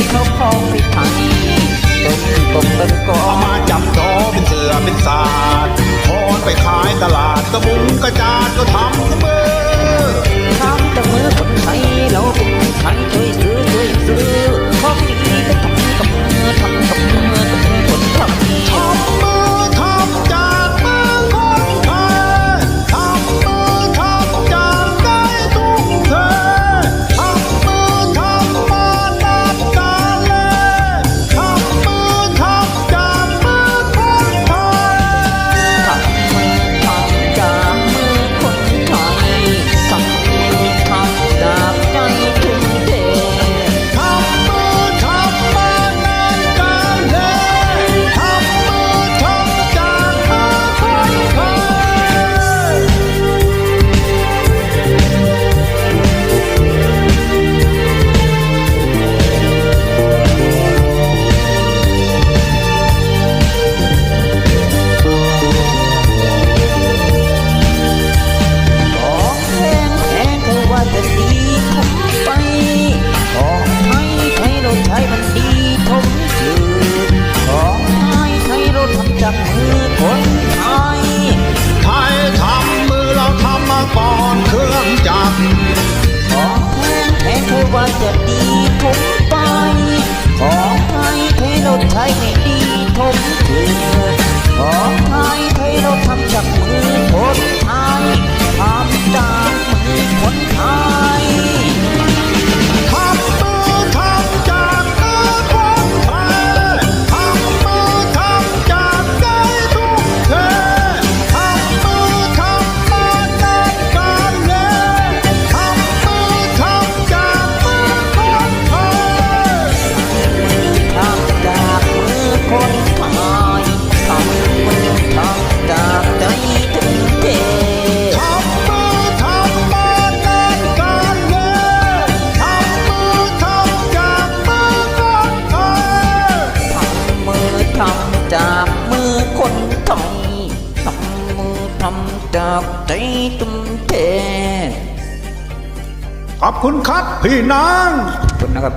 ยเขาคองไปไผ่ต้นต้นต้นกอมาจับจอเป็นเสือเป็นศาสตร์ทอนไปขายตลาดกระบุงกระจาดก็ทำเสมอ ให้ไม่ดีทมเกิดขอให้ยไทยเราทำจากมือคนไทย ใจตุ้มเทขอบคุณครับพี่น้องขอบคุณนะครับ